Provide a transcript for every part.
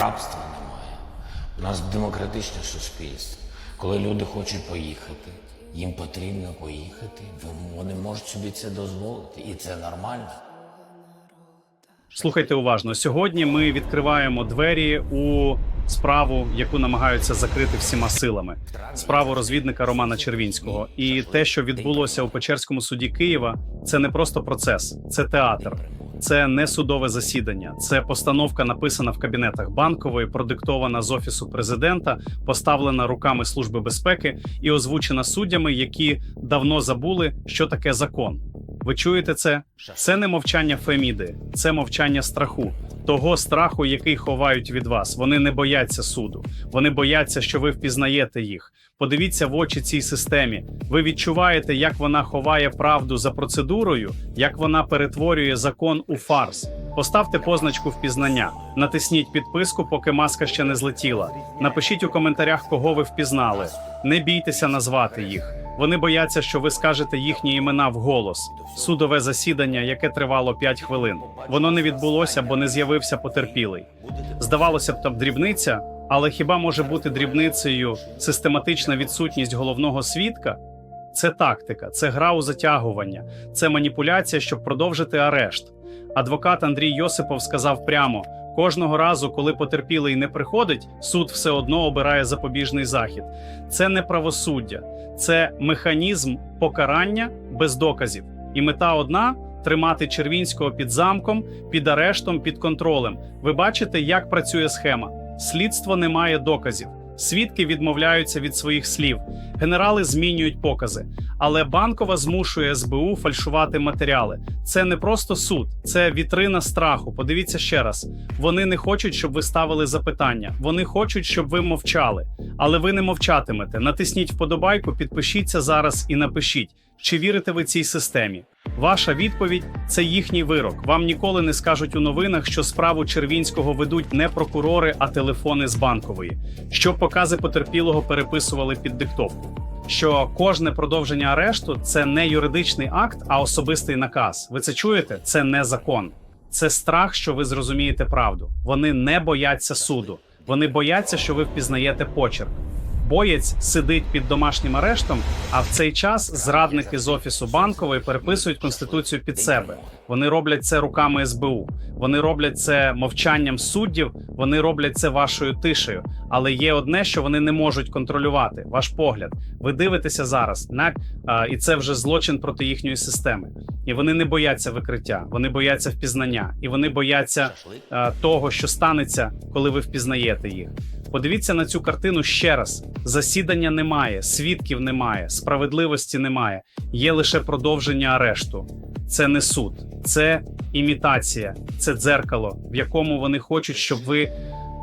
рабства немає. У нас демократичне суспільство. Коли люди хочуть поїхати, їм потрібно поїхати. Вони можуть собі це дозволити, і це нормально. Слухайте уважно. Сьогодні ми відкриваємо двері у справу, яку намагаються закрити всіма силами. Справу розвідника Романа Червінського. І те, що відбулося у Печерському суді Києва, це не просто процес, це театр. Це не судове засідання, це постановка, написана в кабінетах банкової, продиктована з офісу президента, поставлена руками служби безпеки і озвучена суддями, які давно забули, що таке закон. Ви чуєте це? Це не мовчання Феміди, це мовчання страху, того страху, який ховають від вас. Вони не бояться суду, вони бояться, що ви впізнаєте їх. Подивіться в очі цій системі. Ви відчуваєте, як вона ховає правду за процедурою, як вона перетворює закон у фарс. Поставте позначку впізнання, натисніть підписку, поки маска ще не злетіла. Напишіть у коментарях, кого ви впізнали. Не бійтеся назвати їх. Вони бояться, що ви скажете їхні імена вголос. Судове засідання, яке тривало 5 хвилин. Воно не відбулося, бо не з'явився потерпілий. Здавалося б, там дрібниця, але хіба може бути дрібницею систематична відсутність головного свідка? Це тактика, це гра у затягування, це маніпуляція, щоб продовжити арешт. Адвокат Андрій Йосипов сказав прямо: кожного разу, коли потерпілий не приходить, суд все одно обирає запобіжний захід. Це не правосуддя, це механізм покарання без доказів. І мета одна тримати Червінського під замком, під арештом, під контролем. Ви бачите, як працює схема. Слідство не має доказів. Свідки відмовляються від своїх слів. Генерали змінюють покази. Але банкова змушує СБУ фальшувати матеріали. Це не просто суд, це вітрина страху. Подивіться ще раз. Вони не хочуть, щоб ви ставили запитання. Вони хочуть, щоб ви мовчали. Але ви не мовчатимете. Натисніть вподобайку, підпишіться зараз і напишіть, чи вірите ви цій системі. Ваша відповідь це їхній вирок. Вам ніколи не скажуть у новинах, що справу Червінського ведуть не прокурори, а телефони з банкової. Що покази потерпілого переписували під диктовку. Що кожне продовження арешту це не юридичний акт, а особистий наказ. Ви це чуєте? Це не закон. Це страх, що ви зрозумієте правду. Вони не бояться суду. Вони бояться, що ви впізнаєте почерк. Боєць сидить під домашнім арештом, а в цей час зрадники з офісу банкової переписують конституцію під себе. Вони роблять це руками СБУ. Вони роблять це мовчанням суддів. Вони роблять це вашою тишею. Але є одне, що вони не можуть контролювати: ваш погляд. Ви дивитеся зараз, на і це вже злочин проти їхньої системи. І вони не бояться викриття, вони бояться впізнання, і вони бояться того, що станеться, коли ви впізнаєте їх. Подивіться на цю картину ще раз: засідання немає, свідків немає, справедливості немає. Є лише продовження арешту. Це не суд, це імітація, це дзеркало, в якому вони хочуть, щоб ви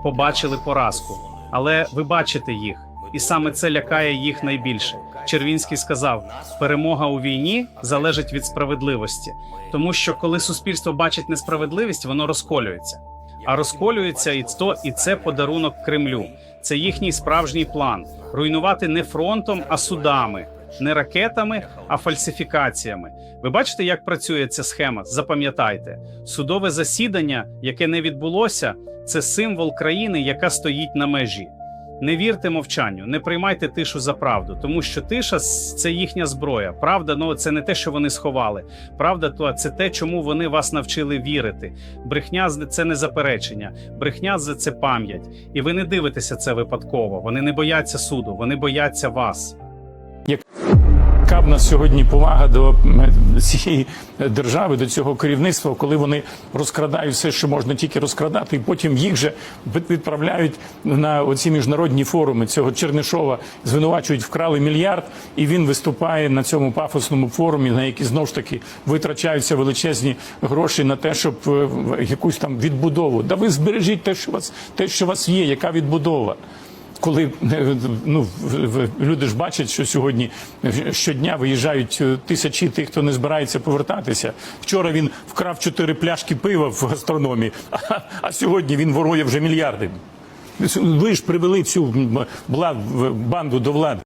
побачили поразку. Але ви бачите їх, і саме це лякає їх найбільше. Червінський сказав: перемога у війні залежить від справедливості, тому що коли суспільство бачить несправедливість, воно розколюється. А розколюється і то, і це подарунок Кремлю. Це їхній справжній план: руйнувати не фронтом, а судами, не ракетами, а фальсифікаціями. Ви бачите, як працює ця схема? Запам'ятайте, судове засідання, яке не відбулося, це символ країни, яка стоїть на межі. Не вірте мовчанню, не приймайте тишу за правду, тому що тиша це їхня зброя. Правда, ну це не те, що вони сховали. Правда, то це те, чому вони вас навчили вірити. Брехня це не заперечення, брехня це пам'ять. І ви не дивитеся це випадково. Вони не бояться суду, вони бояться вас. Яка в нас сьогодні повага до цієї держави, до цього керівництва, коли вони розкрадають все, що можна тільки розкрадати, і потім їх же від- відправляють на оці міжнародні форуми. Цього Чернишова звинувачують, вкрали мільярд, і він виступає на цьому пафосному форумі, на який знов ж таки витрачаються величезні гроші на те, щоб е, якусь там відбудову. Да ви збережіть те, що вас те, що вас є, яка відбудова коли е, ну люди ж бачать, що сьогодні щодня виїжджають е, тисячі тих, хто не збирається повертатися. Вчора він вкрав чотири пляшки пива в гастрономі, а, а сьогодні він ворує вже мільярди. Ви ж привели цю банду до влади.